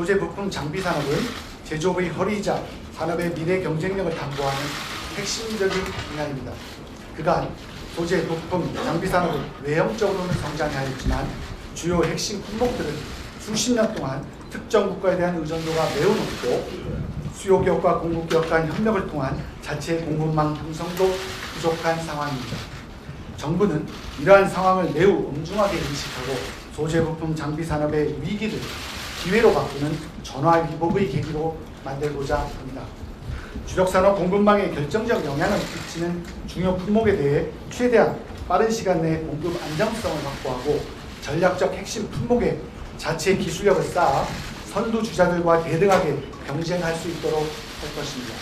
소재 부품 장비 산업은 제조업의 허리이자 산업의 미래 경쟁력을 담보하는 핵심적인 분야입니다. 그간 소재 부품 장비 산업은 외형적으로는 성장하였지만 주요 핵심 품목들은 수십 년 동안 특정 국가에 대한 의존도가 매우 높고 수요 기업과 공급 기업 간 협력을 통한 자체 공급망 형성도 부족한 상황입니다. 정부는 이러한 상황을 매우 엄중하게 인식하고 소재 부품 장비 산업의 위기를 기회로 바꾸는 전화 위복의 계기로 만들고자 합니다. 주력 산업 공급망에 결정적 영향을 끼치는 중요 품목에 대해 최대한 빠른 시간 내에 공급 안정성을 확보하고 전략적 핵심 품목에 자체 기술력을 쌓아 선두 주자들과 대등하게 경쟁할 수 있도록 할 것입니다.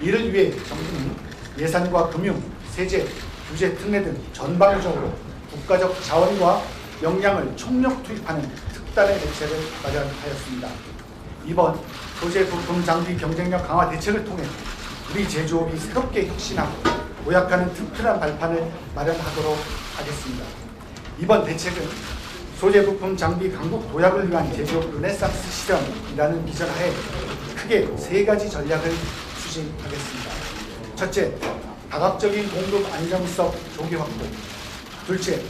이를 위해 정부는 예산과 금융, 세제, 규제, 특례 등 전방위적으로 국가적 자원과 역량을 총력 투입하는 특단의 대책을 마련하였습니다. 이번 소재 부품 장비 경쟁력 강화 대책을 통해 우리 제조업이 새롭게 혁신하고 도약하는 튼튼한 발판을 마련하도록 하겠습니다. 이번 대책은 소재 부품 장비 강국 도약을 위한 제조업 르네상스 실현이라는 비전 하에 크게 세 가지 전략을 추진하겠습니다. 첫째, 다각적인 공급 안정성 조기 확보. 둘째,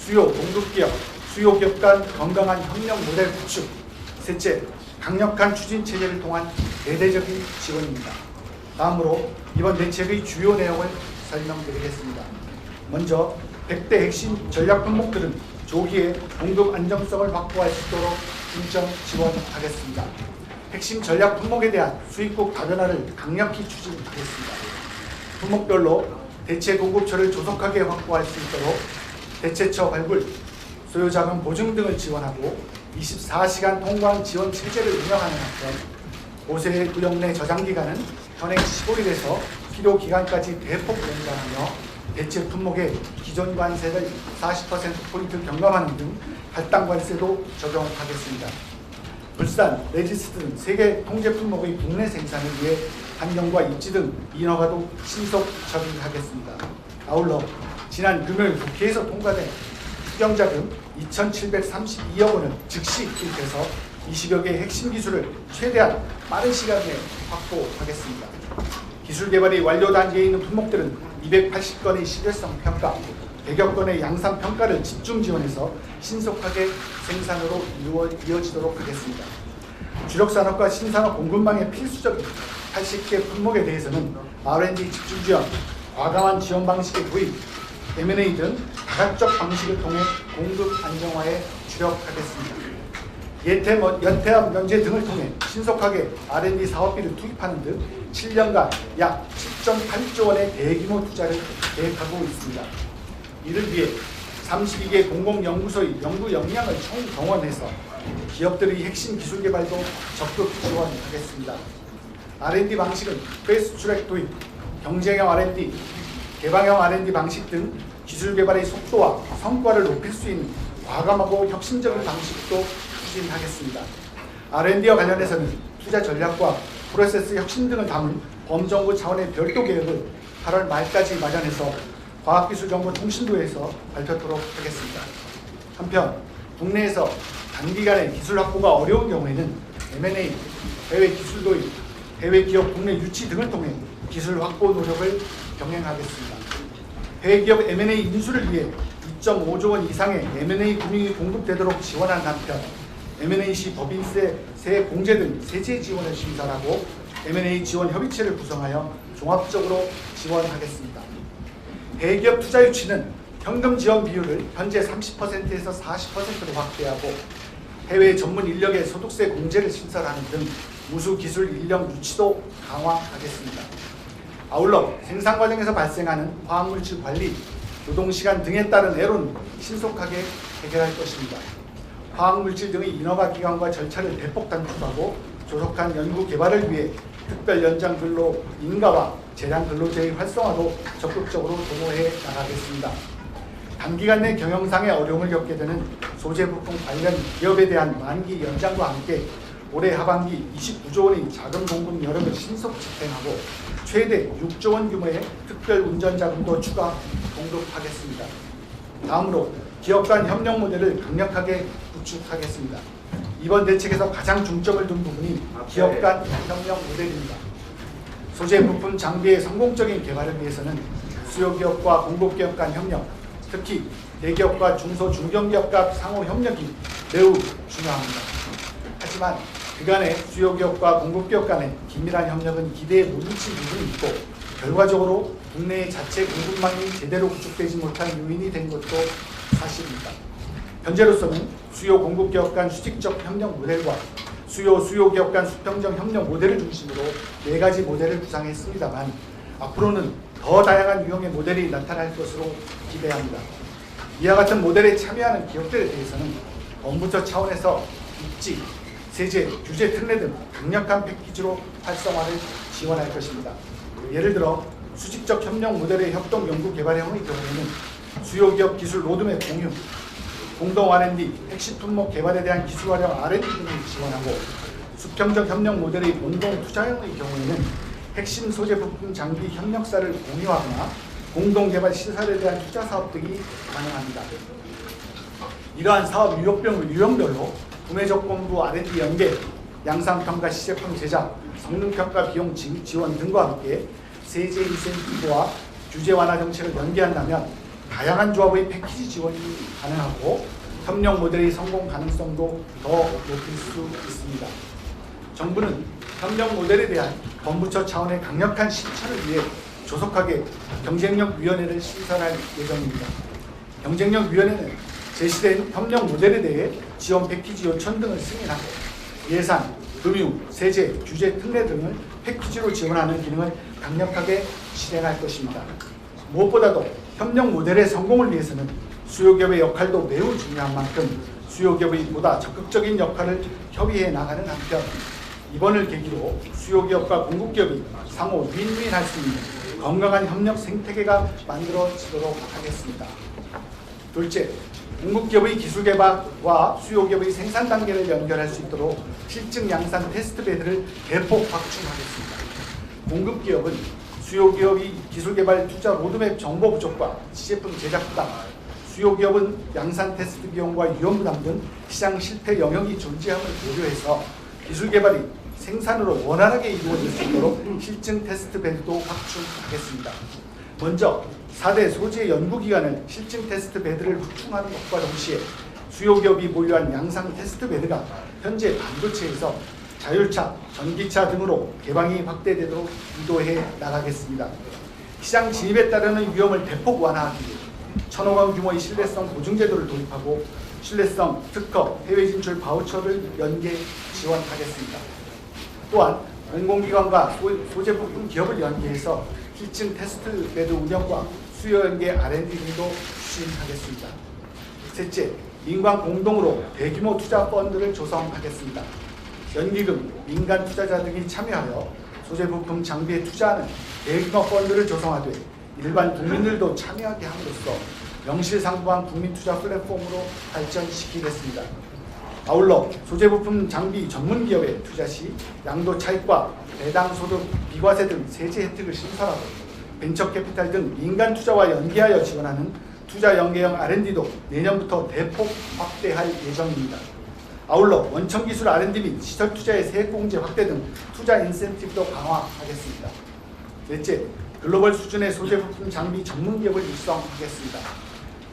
수요 공급 기업, 수요 기업 간 건강한 협력 모델 구축. 셋째, 강력한 추진 체제를 통한 대대적인 지원입니다. 다음으로 이번 대책의 주요 내용을 설명드리겠습니다. 먼저 100대 핵심 전략 품목들은 조기에 공급 안정성을 확보할 수 있도록 중점 지원하겠습니다. 핵심 전략 품목에 대한 수입국 다변화를 강력히 추진하겠습니다. 품목별로 대체 공급처를 조속하게 확보할 수 있도록 대체처 발굴, 소요자금 보증 등을 지원하고 24시간 통관 지원 체제를 운영하는 한편 5세 구역 내 저장 기간은 현행 15일에서 필요 기간까지 대폭 연장하며 대체 품목의 기존 관세를 40%포인트 경감하는 등 할당 관세도 적용하겠습니다. 불산, 레지스 등 세계 통제 품목의 국내 생산을 위해 환경과 입지 등 인허가도 신속 처리하겠습니다. 아울러 지난 금요일 국회에서 통과된 특경자금 2,732억 원을 즉시 투입해서 20여 개의 핵심 기술을 최대한 빠른 시간 내에 확보하겠습니다. 기술 개발이 완료 단계에 있는 품목들은 280건의 실효성 평가, 100여 건의 양산 평가를 집중 지원해서 신속하게 생산으로 이어지도록 하겠습니다. 주력 산업과 신산업 공급망의 필수적인 80개 품목에 대해서는 R&D 집중 지원, 과감한 지원 방식의 도입, M&A 등 다각적 방식을 통해 공급 안정화에 주력하겠습니다. 예태, 뭐- 연태합 면제 등을 통해 신속하게 R&D 사업비를 투입하는 등 7년간 약 7.8조 원의 대규모 투자를 계획하고 있습니다. 이를 위해 32개 공공연구소의 연구 역량을 총 동원해서 기업들의 핵심 기술 개발도 적극 지원하겠습니다. R&D 방식은 패스트 트랙 도입, 경쟁형 R&D, 개방형 R&D 방식 등 기술 개발의 속도와 성과를 높일 수 있는 과감하고 혁신적인 방식도 추진하겠습니다. R&D와 관련해서는 투자 전략과 프로세스 혁신 등을 담은 범정부 차원의 별도 계획을 8월 말까지 마련해서 과학기술정보통신부에서 발표토록 하겠습니다. 한편 국내에서 단기간에 기술 확보가 어려운 경우에는 M&A, 해외 기술 도입, 해외 기업 국내 유치 등을 통해 기술 확보 노력을 병행하겠습니다. 해외 기업 M&A 인수를 위해 2.5조 원 이상의 M&A 금융이 공급되도록 지원한 한편 M&A 시 법인세, 세 공제 등 세제 지원을 심사하고 M&A 지원 협의체를 구성하여 종합적으로 지원하겠습니다. 대기업 투자 유치는 현금 지원 비율을 현재 30%에서 40%로 확대하고 해외 전문 인력의 소득세 공제를 신설하는 등 무수 기술 인력 유치도 강화하겠습니다. 아울러 생산 과정에서 발생하는 화학물질 관리, 노동시간 등에 따른 애로는 신속하게 해결할 것입니다. 화학물질 등의 인허가 기간과 절차를 대폭 단축하고 조속한 연구 개발을 위해 특별 연장 근로 인가와 재량 근로제의 활성화도 적극적으로 도모해 나가겠습니다. 단기간 내 경영상의 어려움을 겪게 되는 소재 부품 관련 기업에 대한 만기 연장과 함께 올해 하반기 29조 원의 자금 공급 여력을 신속 집행하고 최대 6조 원 규모의 특별 운전 자금도 추가 공급하겠습니다. 다음으로 기업 간 협력 모델을 강력하게 구축하겠습니다. 이번 대책에서 가장 중점을 둔 부분이 기업 간 협력 모델입니다. 소재 부품 장비의 성공적인 개발을 위해서는 수요기업과 공급기업 간 협력, 특히 대기업과 중소 중견기업 간 상호 협력이 매우 중요합니다. 하지만 그간의 수요기업과 공급 기업 간의 긴밀한 협력은 기대에 못 미친 부분이 있고 결과적으로 국내의 자체 공급망이 제대로 구축되지 못한 요인이 된 것도 사실입니다. 현재로서는 수요 공급 기업 간 수직적 협력 모델과 수요 수요 기업 간 수평적 협력 모델을 중심으로 네 가지 모델을 구상했습니다만 앞으로는 더 다양한 유형의 모델이 나타날 것으로 기대합니다. 이와 같은 모델에 참여하는 기업들에 대해서는 본부처 차원에서 입지, 세제, 규제 특례 등 강력한 패키지로 활성화를 지원할 것입니다. 예를 들어 수직적 협력 모델의 협동 연구 개발형의 경우에는 수요기업 기술 로드맵 공유, 공동 R&D, 핵심 품목 개발에 대한 기술 활용 R&D 등을 지원하고 수평적 협력 모델의 공동 투자형의 경우에는 핵심 소재 부품 장비 협력사를 공유하거나 공동 개발 시설에 대한 투자 사업 등이 가능합니다. 이러한 사업 유형별, 유형별로 구매 조건부 R&D 연계, 양상평가 시제품 제작, 성능평가 비용 지- 지원 등과 함께 세제 인센티브와 규제 완화 정책을 연계한다면 다양한 조합의 패키지 지원이 가능하고 협력 모델의 성공 가능성도 더 높일 수 있습니다. 정부는 협력 모델에 대한 범부처 차원의 강력한 실천을 위해 조속하게 경쟁력위원회를 신설할 예정입니다. 경쟁력위원회는 제시된 협력 모델에 대해 지원 패키지 요청 등을 승인하고 예산, 금융, 세제, 규제 특례 등을 패키지로 지원하는 기능을 강력하게 실행할 것입니다. 무엇보다도 협력 모델의 성공을 위해서는 수요기업의 역할도 매우 중요한 만큼 수요기업의 보다 적극적인 역할을 협의해 나가는 한편 이번을 계기로 수요기업과 공급기업이 상호 윈윈할 수 있는 건강한 협력 생태계가 만들어지도록 하겠습니다. 둘째, 공급기업의 기술 개발과 수요기업의 생산 단계를 연결할 수 있도록 실증 양산 테스트 베드를 대폭 확충하겠습니다. 공급기업은 수요기업이 기술 개발 투자 로드맵 정보 부족과 시제품 제작 부담, 수요기업은 양산 테스트 비용과 위험 부담 등 시장 실패 영역이 존재함을 고려해서 기술 개발이 생산으로 원활하게 이루어질 수 있도록 실증 테스트 베드도 확충하겠습니다. 먼저 4대 소재 연구기관을 실증 테스트 베드를 확충하는 것과 동시에 수요기업이 보유한 양상 테스트 베드가 현재 반도체에서 자율차, 전기차 등으로 개방이 확대되도록 유도해 나가겠습니다. 시장 진입에 따르는 위험을 대폭 완화하기 위해 원 규모의 신뢰성 보증 제도를 도입하고 신뢰성 특허 해외 진출 바우처를 연계 지원하겠습니다. 또한 공공기관과 소- 소재 부품 기업을 연계해서 실증 테스트 베드 운영과 수요 연계 R&D 등도 추진하겠습니다. 셋째, 민관 공동으로 대규모 투자 펀드를 조성하겠습니다. 연기금, 민간 투자자 등이 참여하여 소재 부품 장비에 투자하는 대규모 펀드를 조성하되 일반 국민들도 참여하게 함으로써 명실상부한 국민 투자 플랫폼으로 발전시키겠습니다. 아울러 소재 부품 장비 전문 기업에 투자 시 양도 차익과 배당 소득 비과세 등 세제 혜택을 신설하고 벤처 캐피탈 등 민간 투자와 연계하여 지원하는 투자 연계형 R&D도 내년부터 대폭 확대할 예정입니다. 아울러 원천 기술 R&D 및 시설 투자의 세액 공제 확대 등 투자 인센티브도 강화하겠습니다. 넷째, 글로벌 수준의 소재 부품 장비 전문 기업을 육성하겠습니다.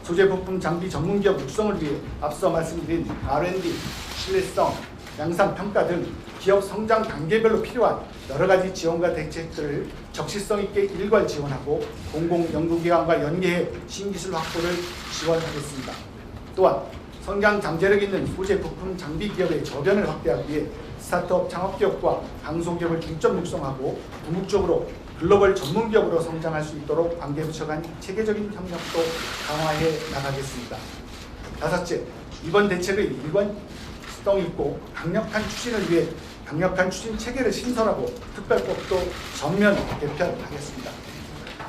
소재 부품 장비 전문 기업 육성을 위해 앞서 말씀드린 R&D, 신뢰성, 양산 평가 등 기업 성장 단계별로 필요한 여러 가지 지원과 대책들을 적시성 있게 일괄 지원하고 공공 연구기관과 연계해 신기술 확보를 지원하겠습니다. 또한 성장 잠재력 있는 소재 부품 장비 기업의 저변을 확대하기 위해 스타트업 창업 기업과 강소기업을 중점 육성하고 궁극적으로 글로벌 전문 기업으로 성장할 수 있도록 관계 부처 간 체계적인 협력도 강화해 나가겠습니다. 다섯째, 이번 대책의 일관성 있고 강력한 추진을 위해 강력한 추진 체계를 신설하고 특별법도 전면 개편하겠습니다.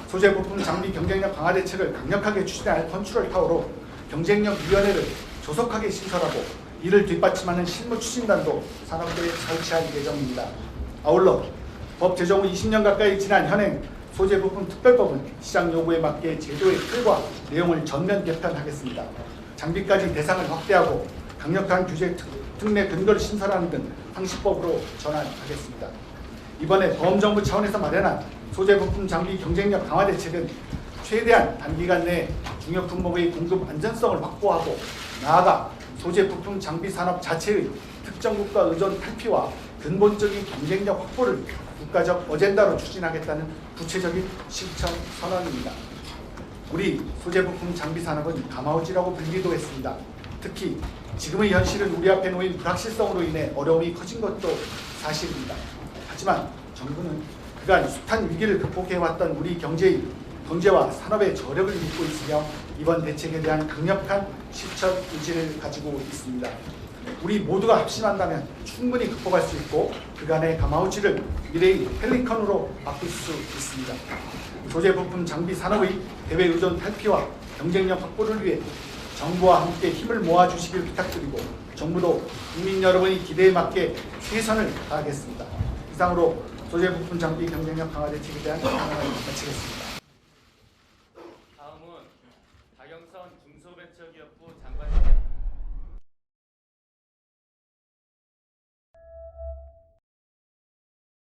소재 부품 장비 경쟁력 강화 대책을 강력하게 추진할 컨트롤 타워로 경쟁력 위원회를 조속하게 신설하고 이를 뒷받침하는 실무 추진단도 산업부에 설치할 예정입니다. 아울러 법 제정 후 20년 가까이 지난 현행 소재 부품 특별법은 시장 요구에 맞게 제도의 틀과 내용을 전면 개편하겠습니다. 장비까지 대상을 확대하고 강력한 규제 특- 특례 근거를 신설하는 등 상시법으로 전환하겠습니다. 이번에 보험정부 차원에서 마련한 소재 부품 장비 경쟁력 강화 대책은 최대한 단기간 내에 중요 품목의 공급 안전성을 확보하고 나아가 소재 부품 장비 산업 자체의 특정 국가 의존 탈피와 근본적인 경쟁력 확보를 국가적 어젠다로 추진하겠다는 구체적인 실천 선언입니다. 우리 소재 부품 장비 산업은 가마우지라고 불리기도 했습니다. 특히 지금의 현실은 우리 앞에 놓인 불확실성으로 인해 어려움이 커진 것도 사실입니다. 하지만 정부는 그간 숱한 위기를 극복해왔던 우리 경제의 경제와 산업의 저력을 믿고 있으며 이번 대책에 대한 강력한 실천 의지를 가지고 있습니다. 우리 모두가 합심한다면 충분히 극복할 수 있고 그간의 가마우치를 미래의 펠리컨으로 바꿀 수 있습니다. 소재 부품 장비 산업의 대외 의존 탈피와 경쟁력 확보를 위해 정부와 함께 힘을 모아 주시길 부탁드리고 정부도 국민 여러분의 기대에 맞게 최선을 다하겠습니다. 이상으로 소재 부품 장비 경쟁력 강화 대책에 대한 설명을 마치겠습니다.